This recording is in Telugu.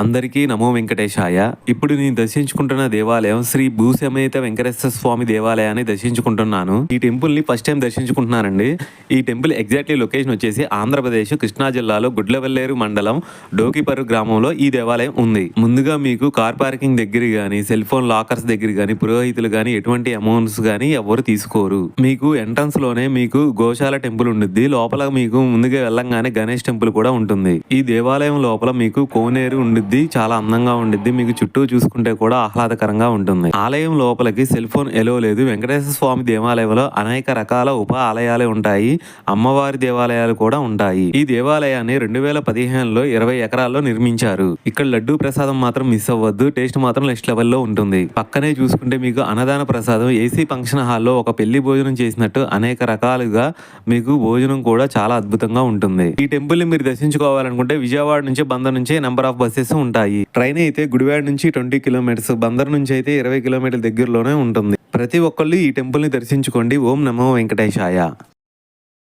అందరికీ నమో వెంకటేశాయ. ఇప్పుడు నేను దర్శించుకుంటున్న దేవాలయం శ్రీ భూసమేత వెంకటేశ్వర స్వామి దేవాలయాన్ని దర్శించుకుంటున్నాను. ఈ టెంపుల్ని ఫస్ట్ టైం దర్శించుకుంటున్నానండి. ఈ టెంపుల్ ఎగ్జాక్ట్లీ లొకేషన్ వచ్చేసి ఆంధ్రప్రదేశ్ కృష్ణా జిల్లాలో గుడ్లవెల్లేరు మండలం డోకిపర్రు గ్రామంలో ఈ దేవాలయం ఉంది. ముందుగా మీకు కార్ పార్కింగ్ దగ్గర గానీ సెల్ ఫోన్ లాకర్స్ దగ్గర గానీ పురోహితులు గానీ ఎటువంటి అమౌంట్స్ గానీ ఎవరు తీసుకోరు. మీకు ఎంట్రన్స్లోనే మీకు గోశాల టెంపుల్ ఉంటుంది లోపల మీకు ముందుగా వెళ్ళంగానే గణేష్ టెంపుల్ కూడా ఉంటుంది. ఈ దేవాలయం లోపల మీకు కోనేరు ఉండిద్ది చాలా అందంగా ఉండిద్ది మీకు చుట్టూ చూసుకుంటే కూడా ఆహ్లాదకరంగా ఉంటుంది. ఆలయం లోపలికి సెల్ ఫోన్ ఎలో లేదు. వెంకటేశ్వర స్వామి దేవాలయంలో అనేక రకాల ఉప ఆలయాలు ఉంటాయి. అమ్మవారి దేవాలయాలు కూడా ఉంటాయి. ఈ దేవాలయాన్ని రెండు వేల పదిహేనులో ఇరవై ఎకరాల్లో నిర్మించారు. ఇక్కడ లడ్డూ ప్రసాదం మాత్రం మిస్ అవ్వద్దు. టేస్ట్ మాత్రం నెక్స్ట్ లెవెల్లో ఉంటుంది. పక్కనే చూసుకుంటే మీకు అన్నదాన ప్రసాదం ఏసీ ఫంక్షన్ హాల్లో ఒక పెళ్ళి భోజనం చేసినట్టు అనేక రకాలుగా మీకు భోజనం కూడా చాలా అద్భుతంగా ఉంటుంది. ఈ టెంపుల్ని మీరు దర్శించుకోవాలనుకుంటే విజయవాడ నుంచి బందర్ నుంచి నెంబర్ ఆఫ్ బస్సెస్ ఉంటాయి. ట్రైన్ అయితే గుడివాడ నుంచి ట్వంటీ కిలోమీటర్స్ బందర్ నుంచి అయితే ఇరవై కిలోమీటర్ల దగ్గరలోనే ఉంటుంది. ప్రతి ఒక్కళ్ళు ఈ టెంపుల్ని దర్శించుకోండి. ఓం నమో వెంకటేశాయ.